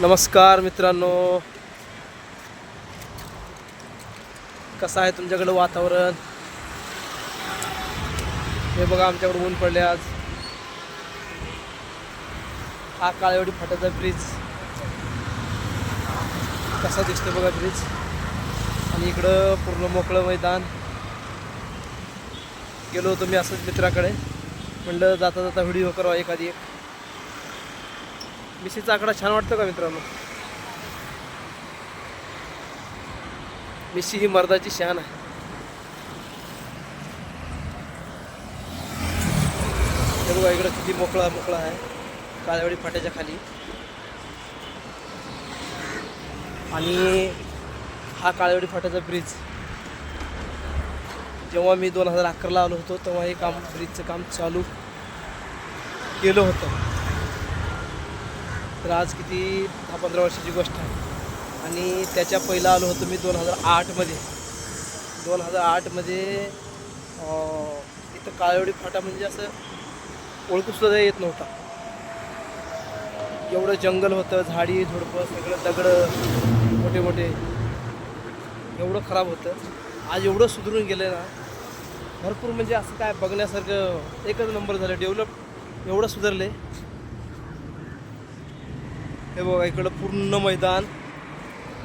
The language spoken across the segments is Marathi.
नमस्कार मित्रांनो. कसं आहे तुमच्याकडं वातावरण? हे बघा आमच्याकडे ऊन पडले आज. हा काळेवाडी फाट्याचा ब्रिज कसा दिसतो बघा ब्रिज आणि इकडं पूर्ण मोकळं मैदान. गेलो होतो मी असंच मित्राकडे. म्हणलं जाता जाता व्हिडिओ करावा एखादी एक. मिशीचा आकडा छान वाटतो का मित्रांनो? मिशी ही मर्दाची शान आहे. हे बघा इकडं किती मोकळा मोकळा आहे. काळेवाडी फाट्याच्या खाली. आणि हा काळेवाडी फाट्याचा ब्रिज जेव्हा मी दोन हजार अकराला आलो होतो तेव्हा हे काम ब्रिजचं काम चालू केलं होतं. तर आज किती दहा पंधरा वर्षाची गोष्ट आहे. आणि त्याच्या पहिला आलो होतो मी दोन हजार आठमध्ये. दोन हजार आठमध्ये इथं काळवडी फाटा म्हणजे असं ओळखूसुद्धा येत नव्हता. एवढं जंगल होतं झाडी झुडपं सगळं दगडं मोठे मोठे. एवढं खराब होतं. आज एवढं सुधरून गेलं ना भरपूर म्हणजे असं काय बघण्यासारखं एकच नंबर झालं. डेव्हलप एवढं सुधारले हे बघा इकडं पूर्ण मैदान.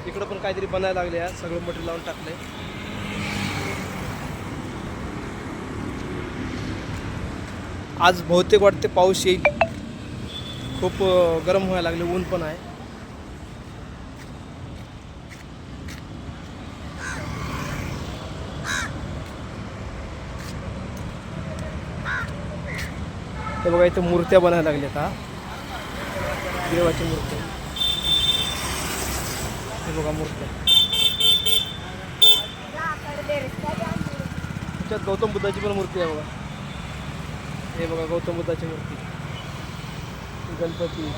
इकडं पण काहीतरी बनायला लागले आहे सगळं मटेरियल लावून टाकलंय. आज बहुतेक वाटते पाऊस येईल. खूप गरम व्हायला लागले. ऊन पण आहे. हे बघा इथं मूर्त्या बनायला लागल्या का देवाची मूर्ती हे बघा मूर्ती त्याच्यात गौतम बुद्धाची पण मूर्ती आहे बघा. हे बघा गौतम बुद्धाची मूर्ती. गणपती.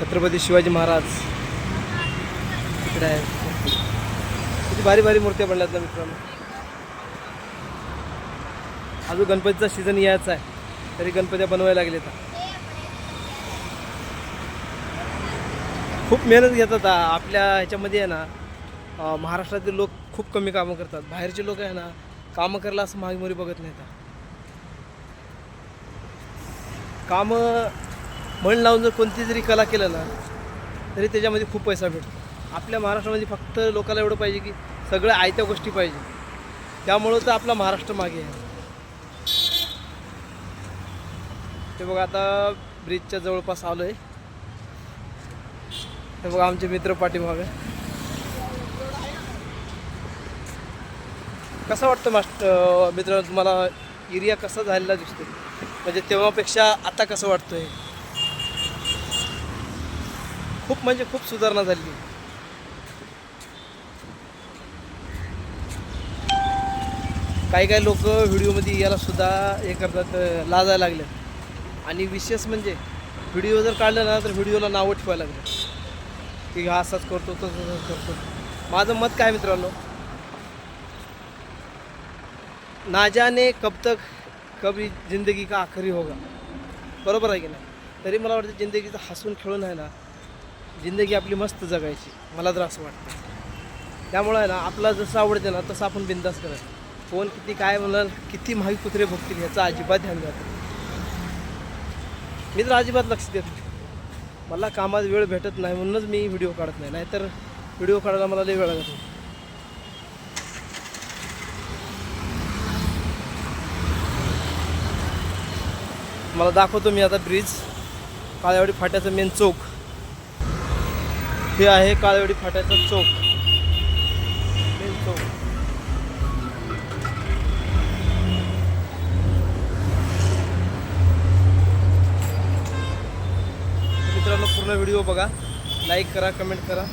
छत्रपती शिवाजी महाराज. इकडे आहे. किती भारी भारी मूर्त्या बनल्यात ना मित्रांनो. अजून गणपतीचा सीझन यायचा आहे. तरी गणपत्या बनवायला लागले तर खूप मेहनत घेतात आपल्या ह्याच्यामध्ये आहे ना महाराष्ट्रातील लोक खूप कमी कामं करतात. बाहेरचे लोक आहे ना कामं करायला असं मागमोरी बघत नाहीत. कामं म्हण लावून जर कोणती जरी कला केलं ना तरी त्याच्यामध्ये खूप पैसा भेटतो. आपल्या महाराष्ट्रामध्ये फक्त लोकांना एवढं पाहिजे की सगळ्या आयत्या गोष्टी पाहिजे. त्यामुळं तर आपला महाराष्ट्र मागे आहे. ते बघा आता ब्रिजच्या जवळपास आलो आहे हे बघा आमचे मित्र पाठीमागे. कसं वाटतं मास्टर मित्र तुम्हाला एरिया कसा झालेला दिसतो म्हणजे तेव्हापेक्षा आता कसं वाटतंय? खूप म्हणजे खूप सुधारणा झाली. काही काही लोक व्हिडिओमध्ये याला सुद्धा हे करतात लाजायला लागले आणि विशेष म्हणजे व्हिडिओ जर काढलं ना तर व्हिडिओला नावं ठेवायला लागलं की हा असाच करतो तसं करतो. माझं मत काय मित्रांनो? नाजाने कब तक कभी जिंदगी का आखरी होगा? बरोबर आहे की नाही? तरी मला वाटतं जिंदगीचं हसून खेळून आहे ना जिंदगी आपली मस्त जगायची मला तर असं वाटतं. त्यामुळं आहे ना आपला जसं आवडते ना तसं आपण बिंदास करायचं. कोण किती काय म्हणाल किती माही कुत्रे भोगतील ह्याचं अजिबात ध्यान जातं मी तर अजिबात लक्ष देत नाही. मला कामात वेळ भेटत नाही म्हणूनच मी व्हिडिओ काढत नाही. नाहीतर व्हिडिओ काढायला मला लई वेळ लागत नाही. मला दाखवतो मी आता ब्रिज काळेवाडी फाट्याचं मेन चौक. हे आहे काळेवाडी फाट्याचं चौक. व्हिडिओ बघा. लाईक करा कमेंट करा.